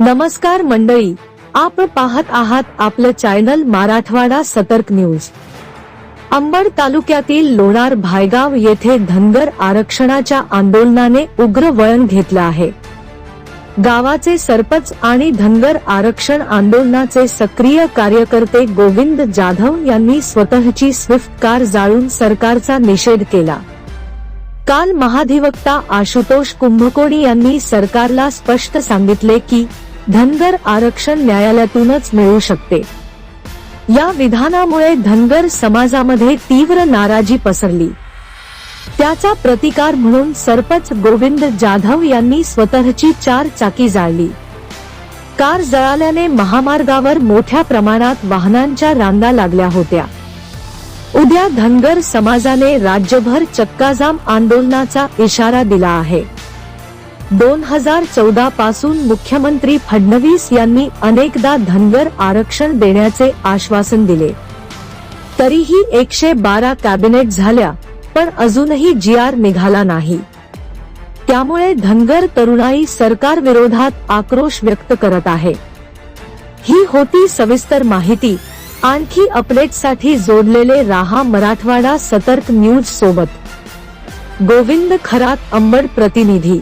नमस्कार मंडळी आपण पाहत आहात आपलं चॅनल मराठवाडा सतर्क न्यूज. अंबड तालुक्यातील लोणार भायगाव येथे धनगर आरक्षणाच्या आंदोलनाने उग्र वळण घेतलं आहे. गावाचे सरपंच आणि धनगर आरक्षण आंदोलनाचे सक्रिय कार्यकर्ते गोविंद जाधव यांनी स्वतःची स्विफ्ट कार जाळून सरकारचा निषेध केला. काल महाधिवक्ता आशुतोष कुंभकोणी यांनी सरकारला स्पष्ट सांगितले की धनगर आरक्षण न्यायालयातूनच मिळू शकते. या विधानामुळे धनगर समाजामध्ये तीव्र नाराजी पसरली. त्याचा प्रतिकार म्हणून सरपंच गोविंद जाधव यांनी स्वतःची चार चाकी जाळली. कार जळाल्याने महामार्गावर मोठ्या प्रमाणात वाहनांच्या रांगा लागल्या होत्या. उद्या धनगर समाजाने राज्यभर चक्काजाम आंदोलनाचा इशारा दिला आहे. दोन हजार चौदा पासून मुख्यमंत्री फडणवीस यांनी अनेकदा धनगर आरक्षण देण्याचे आश्वासन दिले. तरीही एकशे बारा कॅबिनेट झाल्या पण अजूनही जी आर निघाला नाही. त्यामुळे धनगर तरुणाई सरकार विरोधात आक्रोश व्यक्त करत आहे. ही होती सविस्तर माहिती आणखी अपडेटसाठी जोडलेले राहा मराठवाडा सतर्क न्यूज सोबत. गोविंद खरात अंबड प्रतिनिधी